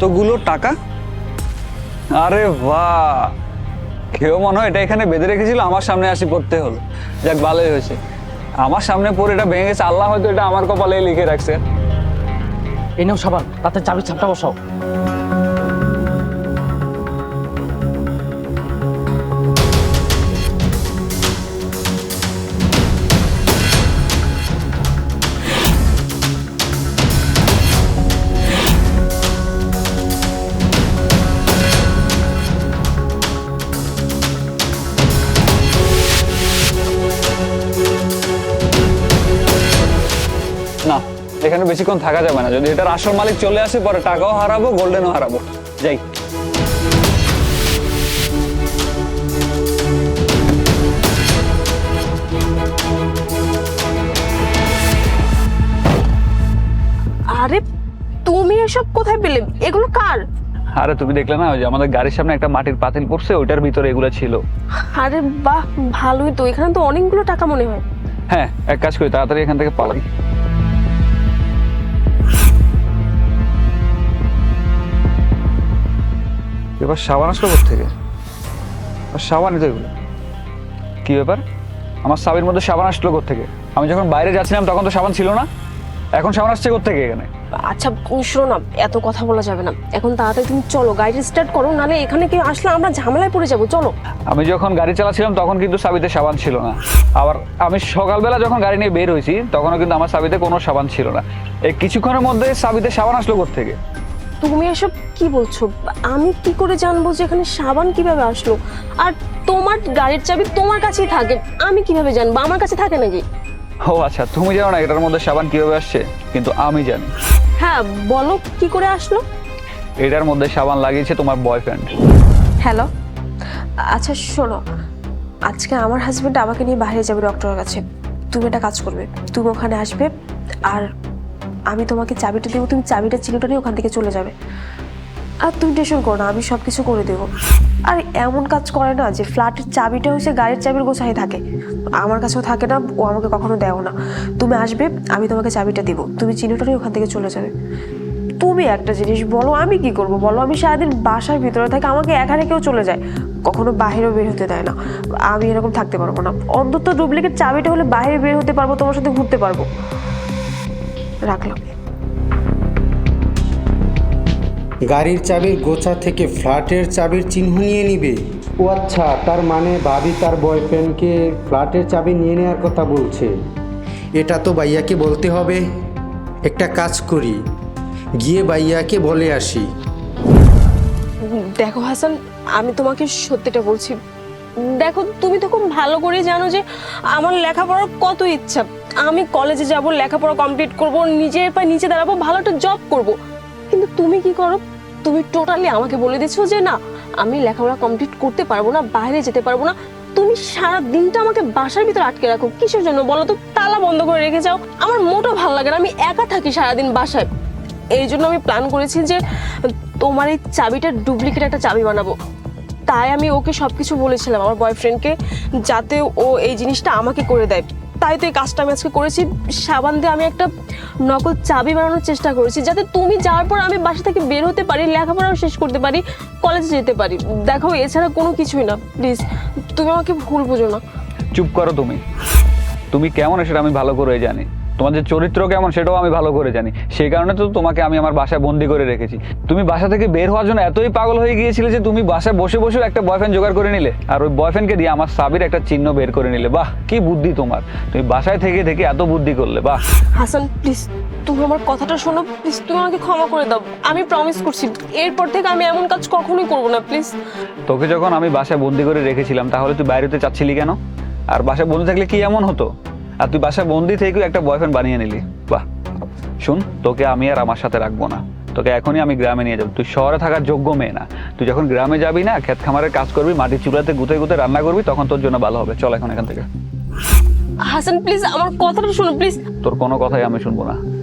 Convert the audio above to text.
এতগুলো টাকা? আরে বাহ! কেউ মনে হয় এটা এখানে বেঁধে রেখেছিল, আমার সামনে আসি পড়তে হলো। যাক, ভালোই হয়েছে। আমার সামনে পড়ে এটা ভেঙে গেছে, আল্লাহ হয়তো এটা আমার কপালে লিখে রাখছে। এনেও সবার তাতে চাবি চাপটা বসাও। এখানে বেশিক্ষণ থাকা যাবে না। যদি এটার আসল মালিক চলে আসে পরে টাকাও হারাবো গোল্ডেনও হারাবো। যাই। আরে তুমি এসব কোথায় পেলে? এগুলো কার? আরে তুমি দেখলে না ওই যে আমাদের গাড়ির সামনে একটা মাটির পাতিল পড়ছে ওইটার ভিতরে এগুলো ছিল। আরে বাহ ভালোই তো। এখানে তো অনেকগুলো টাকা মনে হয়। হ্যাঁ এক কাজ করি তাড়াতাড়ি এখান থেকে পালাই। এবার সাবান আসলো থেকে সাবান তো এগুলো। কি ব্যাপার? আমার সাবির মধ্যে সাবান আসলো থেকে আমি যখন বাইরে যাচ্ছিলাম তখন তো সাবান ছিল না। এখন সাবান আসছে থেকে এখানে? আচ্ছা শোনো না এত কথা বলা যাবে না। এখন তাড়াতাড়ি তুমি চলো গাড়ি স্টার্ট করো নালে এখানে কেউ আসলে আমরা ঝামেলায় পড়ে যাব চলো। আমি যখন গাড়ি চালাচ্ছিলাম তখন কিন্তু সাবিতে সাবান ছিল না। আবার আমি সকালবেলা যখন গাড়ি নিয়ে বের হয়েছি তখনও কিন্তু আমার সাবিতে কোনো সাবান ছিল না। এই কিছুক্ষণের মধ্যে সাবিতে সাবান আসলো থেকে তুমি এসব কি বলছো? আমি কি করে জানব যে এখানে সাবান কীভাবে আসলো? আর তোমার গাড়ির চাবি তোমার কাছেই থাকে। আমি কীভাবে জানব? আমার কাছে থাকে নাকি? ও আচ্ছা তুমি জানো না এটার মধ্যে সাবান কীভাবে আসছে? কিন্তু আমি জানি। হ্যাঁ বলো কি করে আসলো? এটার মধ্যে সাবান লাগিয়েছে তোমার বয়ফ্রেন্ড হ্যালো? আচ্ছা শোনো। আজকে আমার হাজবেন্ড আমাকে নিয়ে বাইরে যাবে ডক্টরের কাছে। তুমি একটা কাজ করবে। তুমি ওখানে আসবে। আর আমি তোমাকে চাবিটা দেবো, তুমি চাবিটা চিনোটা নিয়ে ওখান থেকে চলে যাবে। আর তুমি টেনশন করো না, আমি সব কিছু করে দেবো। আর এমন কাজ করে না যে ফ্ল্যাটের চাবিটা হচ্ছে গাড়ির চাবির গোছায় থাকে। আমার কাছেও থাকে না, ও আমাকে কখনো দেও না। তুমি আসবে, আমি তোমাকে চাবিটা দেবো, তুমি চিনোটা নিয়ে ওখান থেকে চলে যাবে। তুমি একটা জিনিস বলো, আমি কি করব বলো? আমি সারাদিন বাসার ভিতরে থাকি, আমাকে এখানে কেউ চলে যায়। কখনো বাইরেও বের হতে দেয় না। আমি এরকম থাকতে পারব না। অন্তত ডুপ্লিকেট চাবিটা হলে বাইরে বের হতে পারব, তোমার সাথে ঘুরতে পারব। রাখলাম। গাড়ির চাবির গোছা থেকে ফ্ল্যাটের চাবির চিহ্ন নিয়ে নিবে। ও আচ্ছা তার মানে ভাবি তার বয়ফ্রেন্ডকে ফ্ল্যাটের চাবি নিয়ে নেওয়ার কথা বলছে। এটা তো ভাইয়াকে বলতে হবে। একটা কাজ করি গিয়ে ভাইয়াকে বলে আসি। দেখো হাসান আমি তোমাকে সত্যিটা বলছি। দেখো তুমি তো খুব ভালো করে জানো যে আমার লেখাপড়ার কত ইচ্ছা। আমি কলেজে যাব, লেখাপড়া কমপ্লিট করব নিজের পায়ে নিচে দাঁড়াবো, ভালো একটা জব করব। কিন্তু তুমি কি করো? তুমি টোটালি আমাকে বলে দিচ্ছো যে না, আমি লেখাপড়া কমপ্লিট করতে পারব না, বাইরে যেতে পারব না। তুমি সারা দিনটা আমাকে বাসার ভিতর আটকে রাখো। কিসের জন্য বলো তো? তালা বন্ধ করে রেখে যাও। আমার মোটো ভালো লাগে না, আমি একা থাকি সারাদিন বাসায়। এই জন্য আমি প্ল্যান করেছি যে তোমার এই চাবিটা ডুপ্লিকেট একটা চাবি বানাবো। তাই আমি ওকে সবকিছু বলেছিলাম, আমার বয়ফ্রেন্ডকে যাতে ও এই জিনিসটা আমাকে করে দেয়। তাই তো এই কাজটা আমি আজকে করেছি। সাবান দিয়ে আমি একটা নকল চাবি বানানোর চেষ্টা করেছি, যাতে তুমি যাওয়ার পর আমি বাসা থেকে বের হতে পারি, লেখাপড়াও শেষ করতে পারি কলেজে যেতে পারি। দেখো, এছাড়া কোনো কিছুই না প্লিজ তুমি আমাকে ভুল বুঝো না। চুপ করো তুমি। তুমি কেমন সেটা আমি ভালো করে জানি। তোমার যে চরিত্র কেমন সেটাও আমি ভালো করে জানি। সেই কারণে তো তোমাকে আমি আমার বাসায় বন্দি করে রেখেছি। তুমি বাসা থেকে বের হওয়ার জন্য এতই পাগল হয়ে গিয়েছিলে যে তুমি বাসায় বসে বসেও একটা বয়ফ্রেন্ড জোগাড় করে নিলে। আর ওই বয়ফ্রেন্ডকে দিয়ে আমার সাবির একটা চিহ্ন বের করে নিলে। বাহ কি বুদ্ধি তোমার। তুমি বাসায় থেকে থেকে এত বুদ্ধি করলে বাহ। হাসান প্লিজ তুমি আমার কথাটা শোনো। প্লিজ তুমি আমাকে ক্ষমা করে দাও। আমি প্রমিস করছি এরপর থেকে আমি এমন কাজ কখনোই করব না প্লিজ তোকে যখন আমি বাসায় বন্দি করে রেখেছিলাম তাহলে তুই বাইরেতে চাচ্ছিলি কেন? আর বাসায় বন্দি থাকলে কি এমন হতো? আর তুই বাসায় বন্দি থেকেও একটা বয়ফ্রেন্ড বানিয়ে নিলি। বাহ। শুন তোকে আমি আর আমার সাথে রাখব না। তোকে এখনই আমি গ্রামে নিয়ে যাব। তুই শহরে থাকার যোগ্য মেয়ে না। তুই যখন গ্রামে যাবি না ক্ষেত খামারের কাজ করবি মাটির চুলাতে গুঁতে গুঁতে রান্না করবি তখন তোর জন্য ভালো হবে। চল এখন এখান থেকে। হাসান প্লিজ আমার কথাটা শুনো প্লিজ তোর কোনো কথাই আমি শুনব না।